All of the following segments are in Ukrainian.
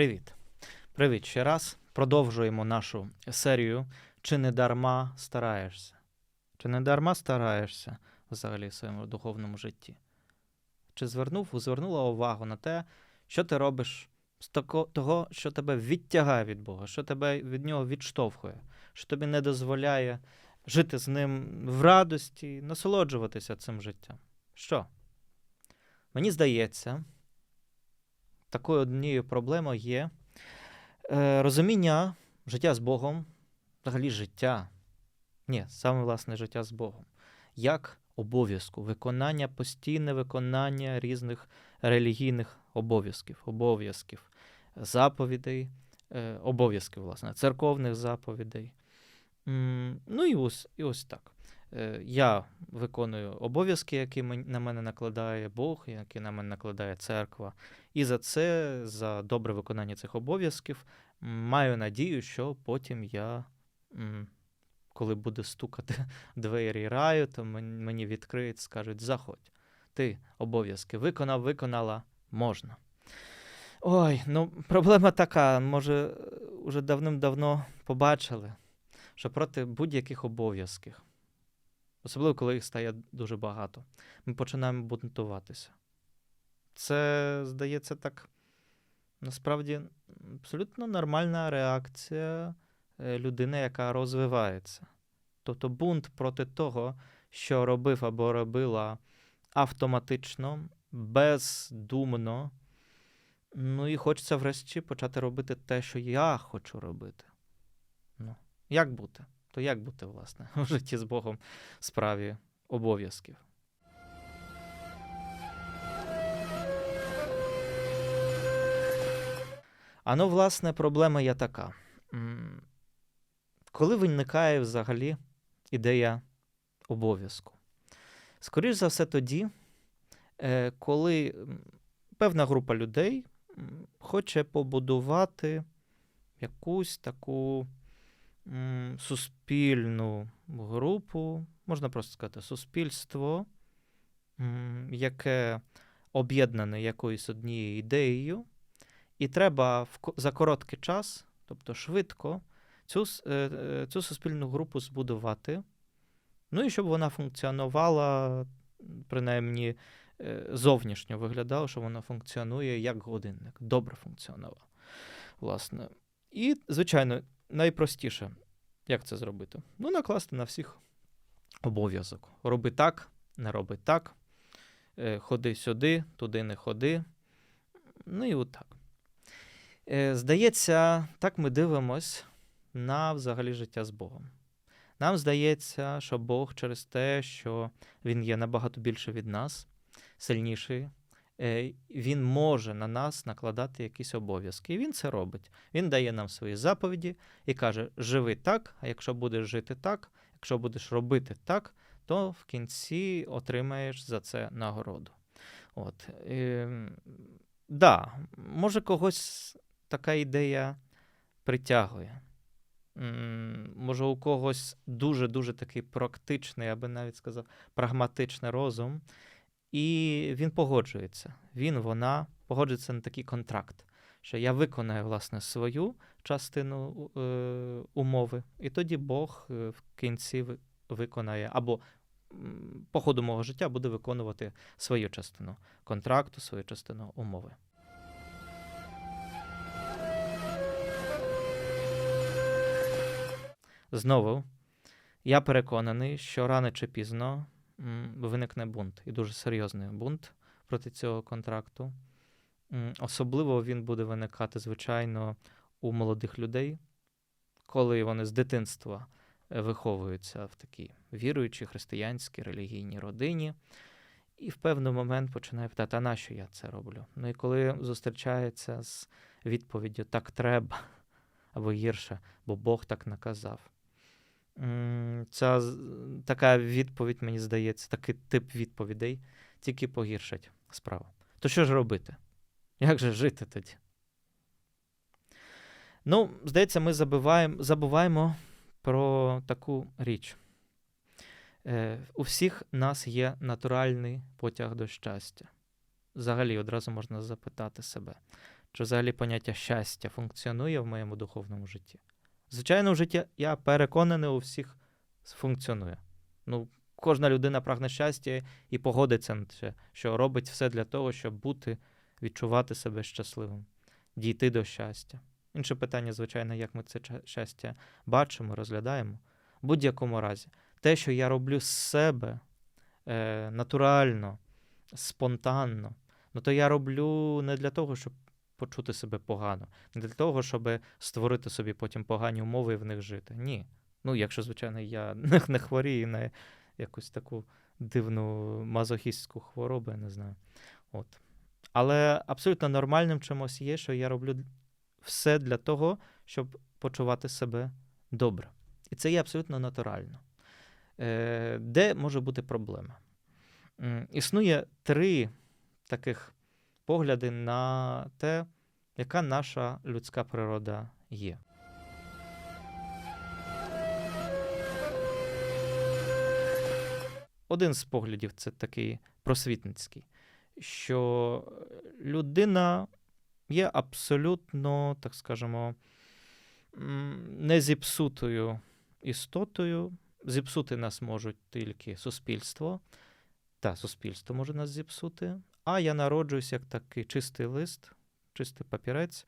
Привіт. Привіт ще раз. Продовжуємо нашу серію Чи не дарма стараєшся? Чи не дарма стараєшся взагалі в своєму духовному житті? Чи звернув, звернула увагу на те, що ти робиш з того, що тебе відтягає від Бога, що тебе від нього відштовхує, що тобі не дозволяє жити з ним в радості, насолоджуватися цим життям? Що? Мені здається, такою однією проблемою є е, розуміння життя з Богом, взагалі життя. Ні, саме власне життя з Богом. Як обов'язку, виконання, постійне виконання різних релігійних обов'язків, обов'язків, заповідей, е, обов'язків, власне, церковних заповідей. Ну і ось, і ось так. Е, Я виконую обов'язки, які на мене накладає Бог, які на мене накладає церква. І за це, за добре виконання цих обов'язків, маю надію, що потім я, коли буду стукати двері раю, то мені відкриють, скажуть: заходь, ти обов'язки виконав, виконала, можна. Ой, ну проблема така, може, уже давним-давно побачили, що проти будь-яких обов'язків, особливо коли їх стає дуже багато, ми починаємо бунтуватися. Це, здається, так насправді абсолютно нормальна реакція е, людини, яка розвивається. Тобто бунт проти того, що робив або робила автоматично, бездумно. Ну і хочеться врешті почати робити те, що я хочу робити. Ну, як бути? То як бути, власне, у житті з Богом в справі обов'язків? А ну, власне, проблема є така. Коли виникає взагалі ідея обов'язку? Скоріш за все, тоді, е, коли певна група людей хоче побудувати якусь таку суспільну групу, можна просто сказати, суспільство, яке об'єднане якоюсь однією ідеєю, і треба за короткий час, тобто швидко, цю, е, е, цю суспільну групу збудувати, ну і щоб вона функціонувала, принаймні е, зовнішньо виглядало, що вона функціонує як годинник, добре функціонувала. Власне. І, звичайно, найпростіше, як це зробити? Ну, накласти на всіх обов'язок. Роби так, не роби так, е, ходи сюди, туди не ходи. Ну і отак. Е, Здається, так ми дивимось на взагалі життя з Богом. Нам здається, що Бог через те, що Він є набагато більше від нас, сильніший, він може на нас накладати якісь обов'язки. І він це робить. Він дає нам свої заповіді і каже: живи так, а якщо будеш жити так, якщо будеш робити так, то в кінці отримаєш за це нагороду. От. Е, да, може, когось така ідея притягує. Може, у когось дуже-дуже такий практичний, я би навіть сказав, прагматичний розум, і він погоджується. Він, вона погоджується на такий контракт, що я виконаю власне свою частину е, умови, і тоді Бог е, в кінці виконає, або по ходу мого життя буде виконувати свою частину контракту, свою частину умови. Знову, я переконаний, що рано чи пізно виникне бунт, і дуже серйозний бунт проти цього контракту. Особливо він буде виникати, звичайно, у молодих людей, коли вони з дитинства е, виховуються в такій віруючій християнській релігійній родині, і в певний момент починає питати, а нащо я це роблю? Ну і коли зустрічається з відповіддю так треба, або гірше, бо Бог так наказав. Ця така відповідь, мені здається, такий тип відповідей тільки погіршать справу. То що ж робити? Як же жити тоді? Ну, здається, ми забуваємо, забуваємо про таку річ. Е, у всіх нас є натуральний потяг до щастя. Взагалі, одразу можна запитати себе, чи взагалі поняття щастя функціонує в моєму духовному житті. Звичайно, в житті я переконаний, у всіх функціонує. Ну, Кожна людина прагне щастя і погодиться на це, що робить все для того, щоб бути, відчувати себе щасливим, дійти до щастя. Інше питання, звичайно, як ми це щастя бачимо, розглядаємо. В будь-якому разі, те, що я роблю з себе е, натурально, спонтанно, ну то я роблю не для того, щоб почути себе погано, не для того, щоб створити собі потім погані умови і в них жити. Ні. Ну, якщо, звичайно, я не хворію на якусь таку дивну мазохістську хворобу, я не знаю. От. Але абсолютно нормальним чимось є, що я роблю все для того, щоб почувати себе добре. І це є абсолютно натурально. Е, Де може бути проблема? Існує три таких погляди на те, яка наша людська природа є. Один з поглядів це такий просвітницький, що людина є абсолютно, так скажемо, незіпсутою істотою. Зіпсути нас можуть тільки суспільство, та суспільство може нас зіпсути. А я народжуюсь як такий чистий лист, чистий папірець.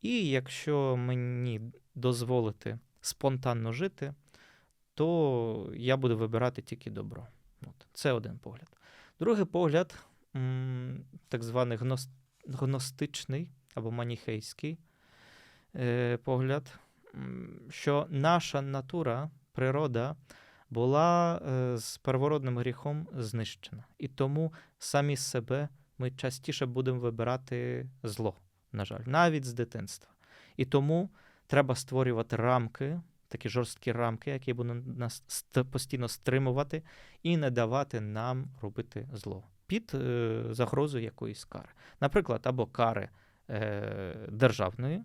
І якщо мені дозволити спонтанно жити, то я буду вибирати тільки добро. Це один погляд. Другий погляд, так званий гностичний або маніхейський е, погляд, що наша натура, природа була е, з первородним гріхом знищена. І тому самі себе ми частіше будемо вибирати зло, на жаль, навіть з дитинства. І тому треба створювати рамки такі жорсткі рамки, які будуть нас постійно стримувати і не давати нам робити зло під е, загрозою якоїсь кари. Наприклад, або кари е, державної,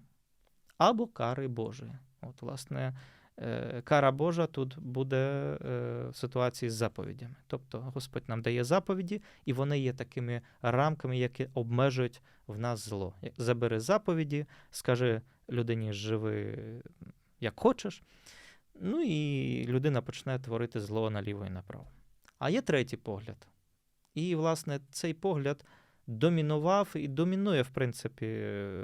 або кари Божої. От, власне, е, кара Божа тут буде в ситуації з заповідями. Тобто Господь нам дає заповіді, і вони є такими рамками, які обмежують в нас зло. Забери заповіді, скажи людині, живи як хочеш. Ну і людина почне творити зло наліво і направо. А є третій погляд. І, власне, цей погляд домінував і домінує, в принципі,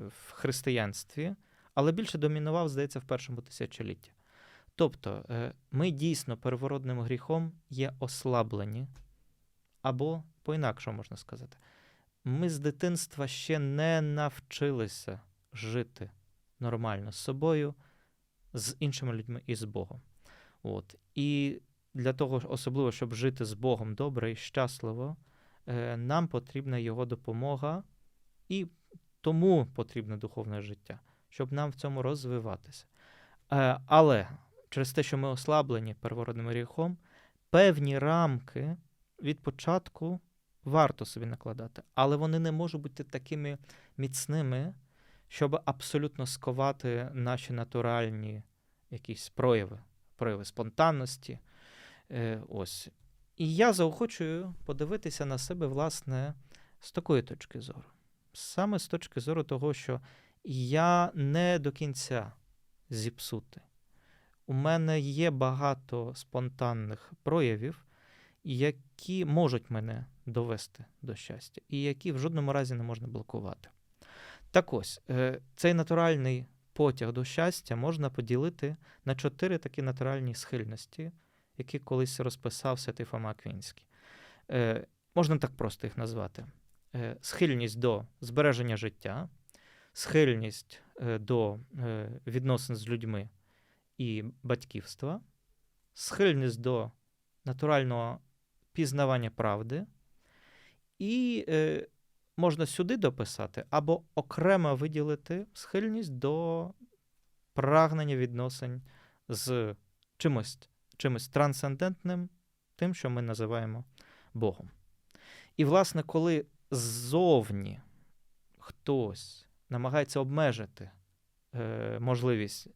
в християнстві, але більше домінував, здається, в першому тисячолітті. Тобто, е, ми дійсно первородним гріхом є ослаблені, або по-інакшому можна сказати, ми з дитинства ще не навчилися жити нормально з собою з іншими людьми і з Богом. От. І для того, особливо, щоб жити з Богом добре і щасливо, е, нам потрібна Його допомога, і тому потрібне духовне життя, щоб нам в цьому розвиватися. Е, але через те, що ми ослаблені первородним гріхом, певні рамки від початку варто собі накладати, але вони не можуть бути такими міцними, щоб абсолютно сковати наші натуральні якісь прояви, прояви спонтанності. Е, ось. І я заохочую подивитися на себе, власне, з такої точки зору. Саме з точки зору того, що я не до кінця зіпсути. У мене є багато спонтанних проявів, які можуть мене довести до щастя, і які в жодному разі не можна блокувати. Так ось, е, цей натуральний потяг до щастя можна поділити на чотири такі натуральні схильності, які колись розписав святий Фома Аквінський. Е, Можна так просто їх назвати: Е, схильність до збереження життя, схильність до відносин з людьми і батьківства, схильність до натурального пізнавання правди. І можна сюди дописати, або окремо виділити схильність до прагнення відносин з чимось, чимось трансцендентним, тим, що ми називаємо Богом. І, власне, коли ззовні хтось намагається обмежити е, можливість,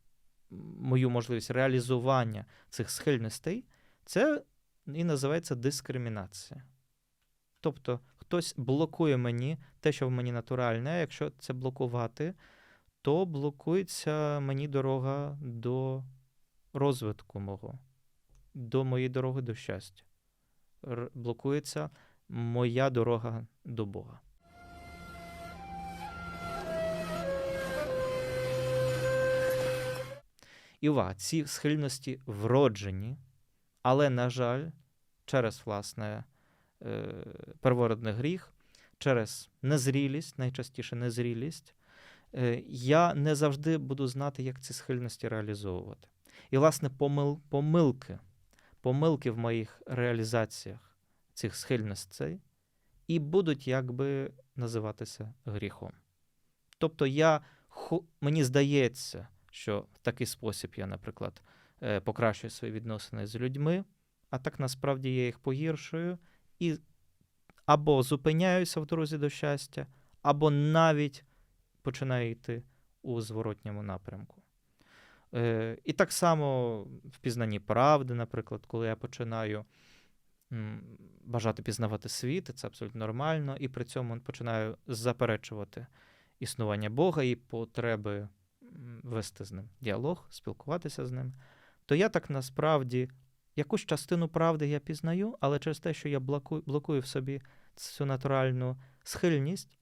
мою можливість реалізування цих схильностей, це і називається дискримінація. Тобто хтось блокує мені те, що в мені натуральне. Якщо це блокувати, то блокується мені дорога до розвитку мого, до моєї дороги до щастя. Р- блокується моя дорога до Бога. І увага, ці схильності вроджені, але, на жаль, через власне первородний гріх, через незрілість, найчастіше незрілість, е, я не завжди буду знати, як ці схильності реалізовувати. І, власне, помил, помилки, помилки в моїх реалізаціях цих схильностей і будуть якби називатися гріхом. Тобто, я, мені здається, що в такий спосіб я, наприклад, е, покращую свої відносини з людьми, а так насправді я їх погіршую і або зупиняюся в дорозі до щастя, або навіть починаю йти у зворотньому напрямку. Е, і так само в пізнанні правди, наприклад, коли я починаю бажати пізнавати світ, це абсолютно нормально, і при цьому починаю заперечувати існування Бога і потреби вести з ним діалог, спілкуватися з ним, то я так насправді якусь частину правди я пізнаю, але через те, що я блокую, блокую в собі цю натуральну схильність,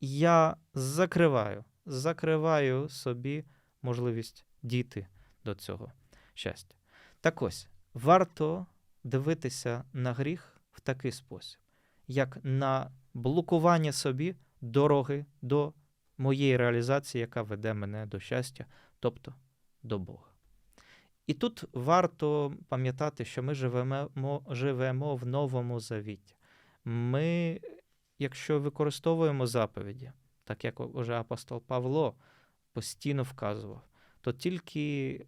я закриваю, закриваю собі можливість дійти до цього щастя. Так ось, варто дивитися на гріх в такий спосіб, як на блокування собі дороги до моєї реалізації, яка веде мене до щастя, тобто до Бога. І тут варто пам'ятати, що ми живемо, живемо в новому завіті. Ми, якщо використовуємо заповіді, так як уже апостол Павло постійно вказував, то тільки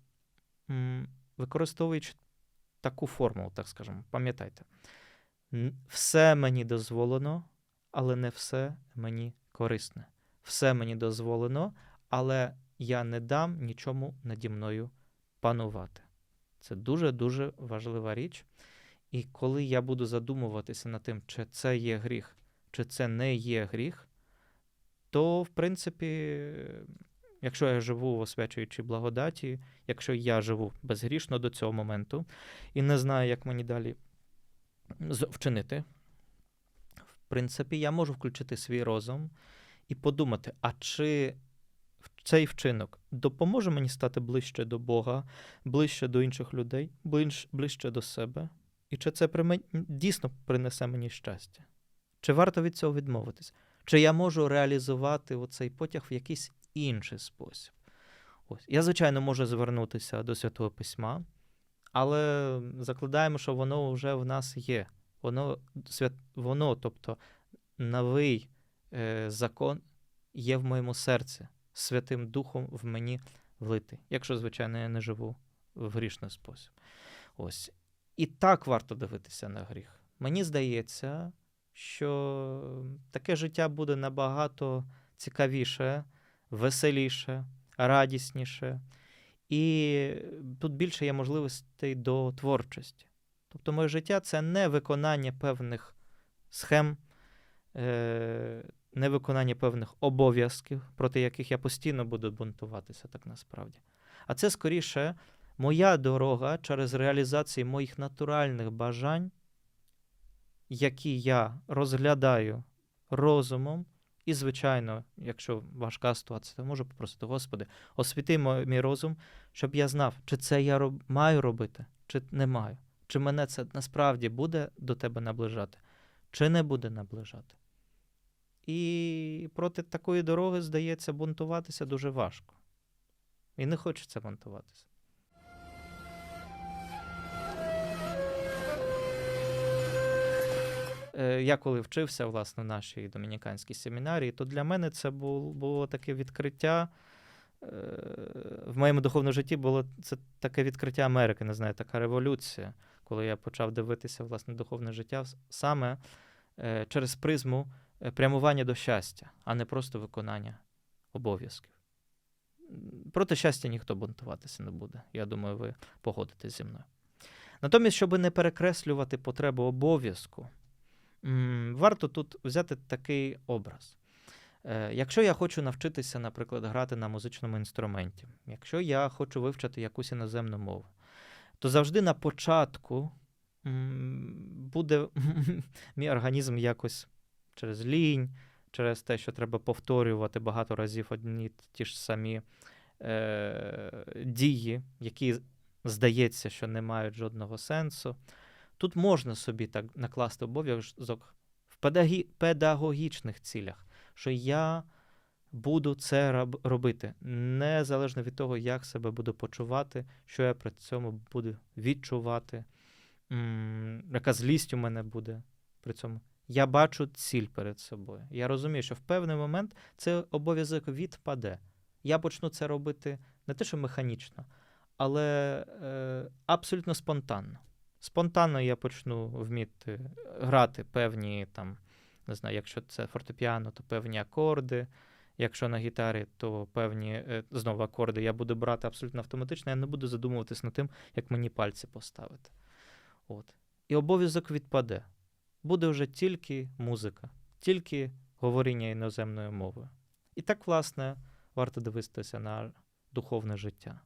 використовуючи таку формулу, так скажемо, пам'ятайте, все мені дозволено, але не все мені корисне. Все мені дозволено, але я не дам нічому наді мною панувати. Це дуже-дуже важлива річ. І коли я буду задумуватися над тим, чи це є гріх, чи це не є гріх, то, в принципі, якщо я живу в освячуючій благодаті, якщо я живу безгрішно до цього моменту і не знаю, як мені далі вчинити, в принципі, я можу включити свій розум і подумати, а чи цей вчинок допоможе мені стати ближче до Бога, ближче до інших людей, ближче до себе? І чи це дійсно принесе мені щастя? Чи варто від цього відмовитись? Чи я можу реалізувати оцей потяг в якийсь інший спосіб? Ось. Я, звичайно, можу звернутися до Святого Письма, але закладаємо, що воно вже в нас є. Воно, свят... воно тобто, новий е, закон є в моєму серці, Святим Духом в мені влитий, якщо, звичайно, я не живу в грішний спосіб. Ось. І так варто дивитися на гріх. Мені здається, що таке життя буде набагато цікавіше, веселіше, радісніше. І тут більше є можливостей до творчості. Тобто, моє життя це не виконання певних схем, е, не виконання певних обов'язків, проти яких я постійно буду бунтуватися, так насправді. А це скоріше моя дорога через реалізацію моїх натуральних бажань, які я розглядаю розумом. І, звичайно, якщо важка ситуація, то можу попросити, Господи, освіти мій розум, щоб я знав, чи це я роб... маю робити, чи не маю. Чи мене це насправді буде до тебе наближати, чи не буде наближати. І проти такої дороги, здається, бунтуватися дуже важко. І не хочеться бунтуватися. Е, Я коли вчився власне в нашій домініканській семінарії, то для мене це було, було таке відкриття. е, В моєму духовному житті було це таке відкриття Америки, не знаю, така революція, коли я почав дивитися власне духовне життя саме е, через призму прямування до щастя, а не просто виконання обов'язків. Проти щастя ніхто бунтуватися не буде. Я думаю, ви погодитесь зі мною. Натомість, щоб не перекреслювати потребу обов'язку, варто тут взяти такий образ. Е, Якщо я хочу навчитися, наприклад, грати на музичному інструменті, якщо я хочу вивчити якусь іноземну мову, то завжди на початку буде мій організм якось через лінь, через те, що треба повторювати багато разів одні ті ж самі е, дії, які здається, що не мають жодного сенсу. Тут можна собі так накласти обов'язок в педагі- педагогічних цілях, що я буду це роб- робити, незалежно від того, як себе буду почувати, що я при цьому буду відчувати, м, яка злість у мене буде при цьому. Я бачу ціль перед собою. Я розумію, що в певний момент цей обов'язок відпаде. Я почну це робити не те, що механічно, але е, абсолютно спонтанно. Спонтанно я почну вміти грати певні там, не знаю, якщо це фортепіано, то певні акорди. Якщо на гітарі, то певні е, знову акорди я буду брати абсолютно автоматично, я не буду задумуватись над тим, як мені пальці поставити. От. І обов'язок відпаде. Буде вже тільки музика, тільки говоріння іноземною мовою. І так, власне, варто дивитися на духовне життя,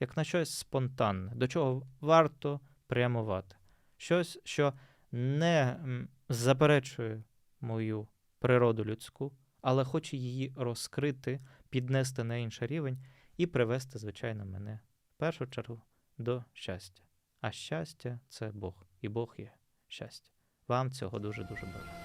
як на щось спонтанне, до чого варто прямувати. Щось, що не заперечує мою природу людську, але хоче її розкрити, піднести на інший рівень і привести, звичайно, мене в першу чергу до щастя. А щастя це Бог, і Бог є щастя. Вам цього дуже дуже бажаю.